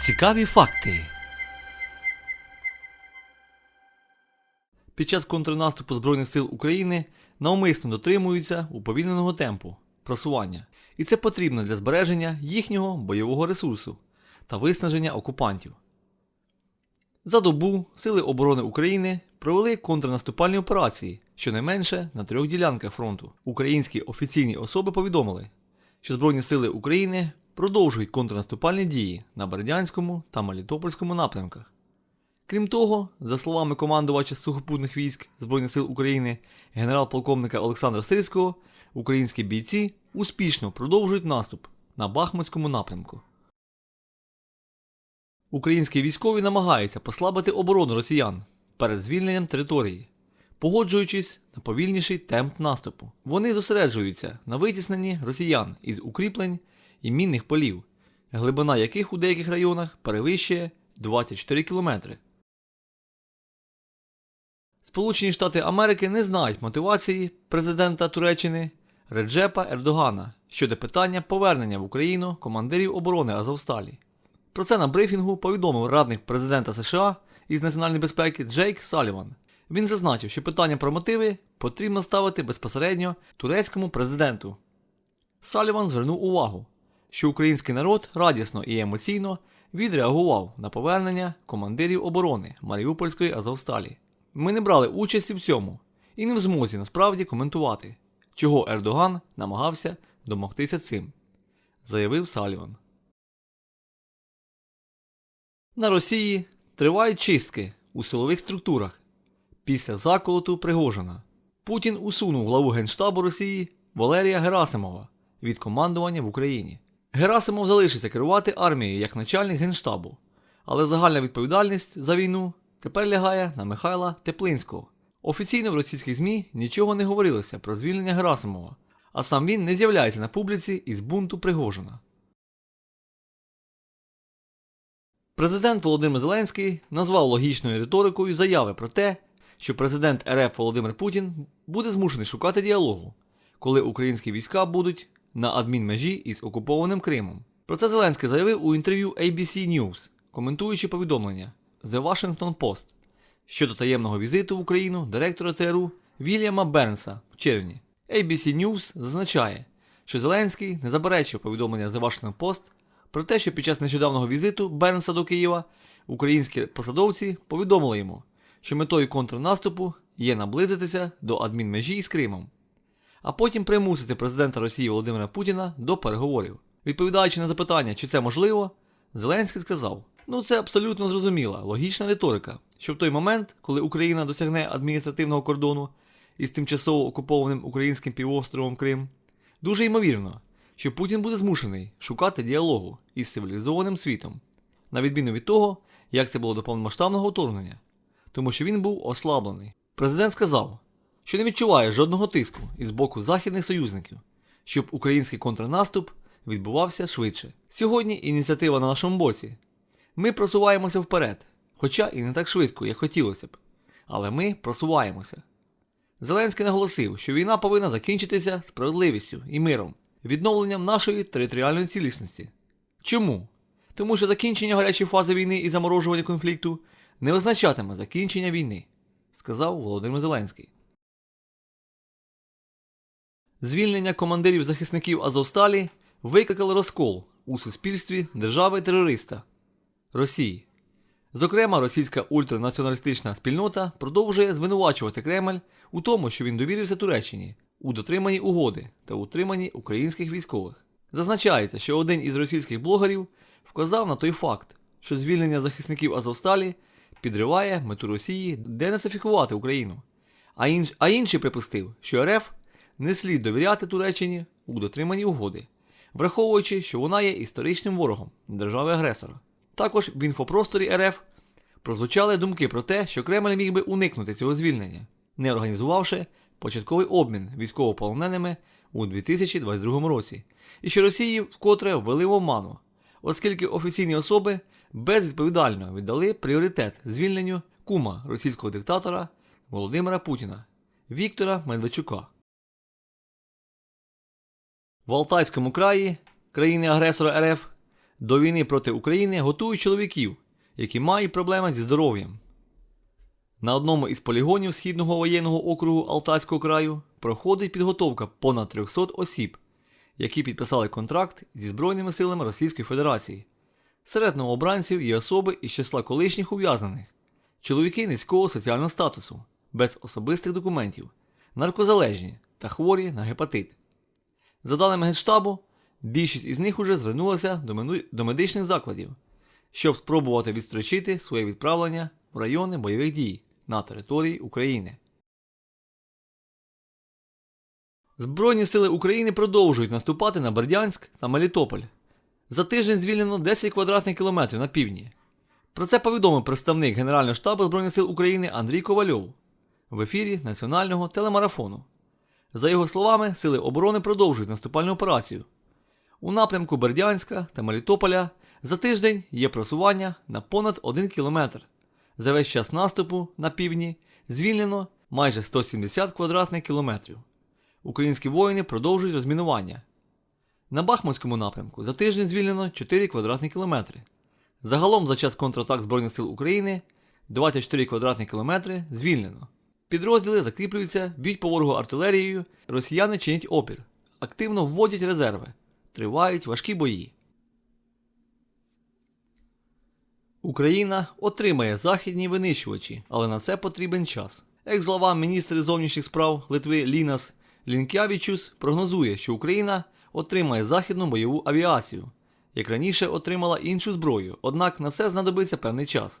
Цікаві факти. Під час контрнаступу Збройних сил України навмисно дотримуються уповільненого темпу просування, і це потрібно для збереження їхнього бойового ресурсу та виснаження окупантів. За добу Сили оборони України провели контрнаступальні операції щонайменше на трьох ділянках фронту. Українські офіційні особи повідомили, що Збройні сили України продовжують контрнаступальні дії на Бердянському та Мелітопольському напрямках. Крім того, за словами командувача сухопутних військ Збройних сил України генерал-полковника Олександра Сирського, українські бійці успішно продовжують наступ на Бахмутському напрямку. Українські військові намагаються послабити оборону росіян перед звільненням території, погоджуючись на повільніший темп наступу. Вони зосереджуються на витісненні росіян із укріплень і мінних полів, глибина яких у деяких районах перевищує 24 кілометри. Сполучені Штати Америки не знають мотивації президента Туреччини Реджепа Ердогана щодо питання повернення в Україну командирів оборони Азовсталі. Про це на брифінгу повідомив радник президента США із національної безпеки Джейк Саліван. Він зазначив, що питання про мотиви потрібно ставити безпосередньо турецькому президенту. Саліван звернув увагу, що український народ радісно і емоційно відреагував на повернення командирів оборони Маріупольської Азовсталі. Ми не брали участі в цьому і не в змозі насправді коментувати, чого Ердоган намагався домогтися цим, заявив Саліван. На Росії тривають чистки у силових структурах. Після заколоту Пригожина Путін усунув главу Генштабу Росії Валерія Герасимова від командування в Україні. Герасимов залишиться керувати армією як начальник Генштабу, але загальна відповідальність за війну тепер лягає на Михайла Теплинського. Офіційно в російських ЗМІ нічого не говорилося про звільнення Герасимова, а сам він не з'являється на публіці із бунту Пригожина. Президент Володимир Зеленський назвав логічною риторикою заяви про те, що президент РФ Володимир Путін буде змушений шукати діалогу, коли українські війська будуть на адмінмежі із окупованим Кримом. Про це Зеленський заявив у інтерв'ю ABC News, коментуючи повідомлення The Washington Post щодо таємного візиту в Україну директора ЦРУ Вільяма Бернса в червні. ABC News зазначає, що Зеленський не заперечив повідомлення The Washington Post про те, що під час нещодавнього візиту Бернса до Києва українські посадовці повідомили йому, що метою контрнаступу є наблизитися до адмінмежі із Кримом, а потім примусити президента Росії Володимира Путіна до переговорів. Відповідаючи на запитання, чи це можливо, Зеленський сказав: ну це абсолютно зрозуміла, логічна риторика, що в той момент, коли Україна досягне адміністративного кордону із тимчасово окупованим українським півостровом Крим, дуже ймовірно, що Путін буде змушений шукати діалогу із цивілізованим світом, на відміну від того, як це було до повномасштабного вторгнення, тому що він був ослаблений. Президент сказав, що не відчуває жодного тиску із боку західних союзників, щоб український контрнаступ відбувався швидше. Сьогодні ініціатива на нашому боці. Ми просуваємося вперед, хоча і не так швидко, як хотілося б. Але ми просуваємося. Зеленський наголосив, що війна повинна закінчитися справедливістю і миром, відновленням нашої територіальної цілісності. Чому? Тому що закінчення гарячої фази війни і заморожування конфлікту не означатиме закінчення війни, сказав Володимир Зеленський. Звільнення командирів захисників Азовсталі викликало розкол у суспільстві держави-терориста Росії. Зокрема, російська ультранаціоналістична спільнота продовжує звинувачувати Кремль у тому, що він довірився Туреччині у дотриманні угоди та утриманні українських військових. Зазначається, що один із російських блогерів вказав на той факт, що звільнення захисників Азовсталі підриває мету Росії денацифікувати Україну, а, інш... а інший припустив, що РФ не слід довіряти Туреччині у дотриманні угоди, враховуючи, що вона є історичним ворогом держави-агресора. Також в інфопросторі РФ прозвучали думки про те, що Кремль міг би уникнути цього звільнення, не організувавши початковий обмін військовополоненими у 2022 році, і що Росії вкотре ввели в оману, оскільки офіційні особи безвідповідально віддали пріоритет звільненню кума російського диктатора Володимира Путіна Віктора Медведчука. В Алтайському краї країни-агресора РФ До війни проти України готують чоловіків, які мають проблеми зі здоров'ям. На одному із полігонів Східного воєнного округу Алтайського краю проходить підготовка понад 300 осіб, які підписали контракт зі Збройними силами Російської Федерації. Серед новобранців є особи із числа колишніх ув'язнених, чоловіки низького соціального статусу, без особистих документів, наркозалежні та хворі на гепатит. За даними Генштабу, більшість із них уже звернулася до, медичних закладів, щоб спробувати відстрочити своє відправлення в райони бойових дій на території України. Збройні сили України продовжують наступати на Бердянськ та Мелітополь. За тиждень звільнено 10 квадратних кілометрів на півдні. Про це повідомив представник Генерального штабу Збройних сил України Андрій Ковальов в ефірі національного телемарафону. За його словами, сили оборони продовжують наступальну операцію. У напрямку Бердянська та Мелітополя за тиждень є просування на понад 1 кілометр. За весь час наступу на півдні звільнено майже 170 квадратних кілометрів. Українські воїни продовжують розмінування. На Бахмутському напрямку за тиждень звільнено 4 квадратні кілометри. Загалом за час контратак Збройних сил України 24 квадратні кілометри звільнено. Підрозділи закріплюються, б'ють по ворогу артилерією, росіяни чинять опір, активно вводять резерви, тривають важкі бої. Україна отримає західні винищувачі, але на це потрібен час. Екс-глава міністр зовнішніх справ Литви Лінас Лінкявічус прогнозує, що Україна отримає західну бойову авіацію, як раніше отримала іншу зброю, однак на це знадобиться певний час.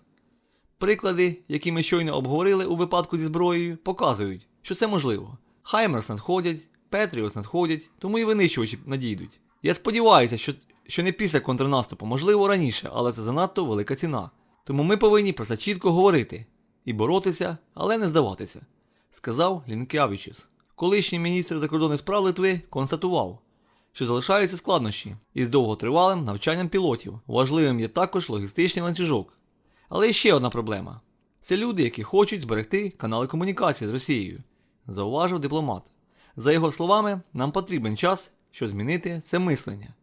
Приклади, які ми щойно обговорили у випадку зі зброєю, показують, що це можливо. Хаймерс надходять, Петріос надходять, тому і винищувачі надійдуть. Я сподіваюся, що, що не після контрнаступу, можливо раніше, але це занадто велика ціна. Тому ми повинні про це чітко говорити і боротися, але не здаватися, сказав Лінкявічус. Колишній міністр закордонних справ Литви констатував, що залишаються складнощі із довготривалим навчанням пілотів. Важливим є також логістичний ланцюжок. Але ще одна проблема: це люди, які хочуть зберегти канали комунікації з Росією, зауважив дипломат. За його словами, нам потрібен час, щоб змінити це мислення.